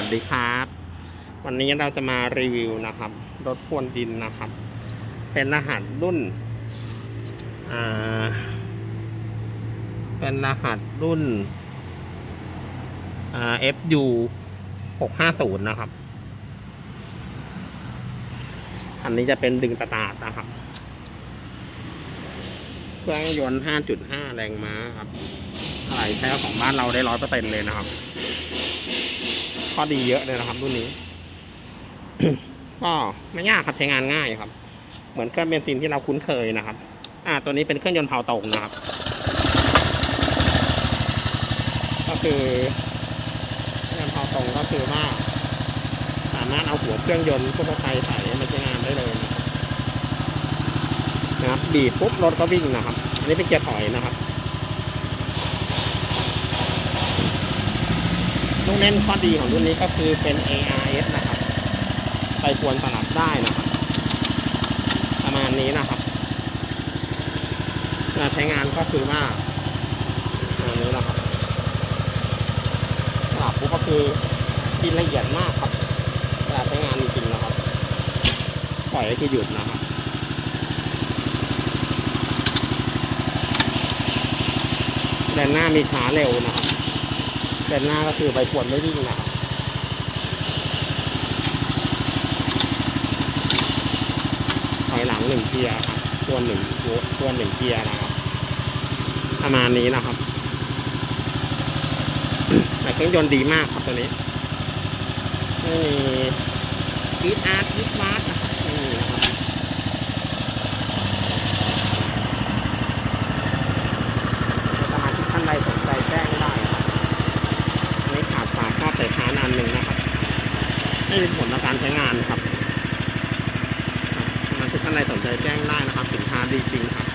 วัสดีครับ วันนี้เราจะมารีวิวนะครับรถพรวนดินนะครับ เป็นรหัสรุ่นเป็นรหัสรุ่นอ่า FU หกห้าศูนย์นะครับ อันนี้จะเป็นดึงตะตาดนะครับ เครื่องยนต์5.5แรงม้าครับอะไรแท้ของบ้านเราได้ร้อยเปอร์เซ็นเลยนะครับ ข้อดีเยอะเลยนะครับรุ่นนี้ ก็ไม่ยากครับใช้งานง่ายครับ เหมือนเครื่องเบนซินที่เราคุ้นเคยนะครับ อ่า ตัวนี้เป็นเครื่องยนต์เผาตรงนะครับ ก็คือเครื่องยนต์เผาตรงก็คือว่า สามารถเอาหัวเครื่องยนต์ทั่วไปใส่มันใช้งานได้เลยนะครับนะครับบีบปุ๊บรถก็วิ่งนะครับ อันนี้เป็นเกียร์ถอยนะครับ ลูกเล่นข้อดีของรุ่นนี้ก็คือเป็น ARS นะครับไปควนสลับได้นะครับ ประมาณนี้นะครับเวลาใช้งานก็คือว่าอันนี้นะครับสลับปุ๊บก็คือกินละเอียดมากครับเวลาใช้งานจริงๆนะครับ ปล่อยก็คือหยุดนะครับแดนหน้ามีขาเร็วนะครับ แดนหน้าก็คือใบพวนไม่วิ่งนะครับถอยหลังหนึ่งเกียร์ครับตัวหนึ่งตัวหนึ่งเกียร์นะครับประมาณนี้นะครับแต่เครื่องยนต์ดีมากครับตัวนี้ไม่มีกีดอาร์กีดมาร์นะครับไม่มีนะครับสมาชิกท่านใดสนใจแจ้งได้ครับอันนี้ขาดฝาครอบใส่ค้านอันหนึ่งนะครับ ไมีผลต่อการใช้งานครับสมาชิกท่านใดสนใจแจ้งได้นะครับ สินค้าดีจริงครับ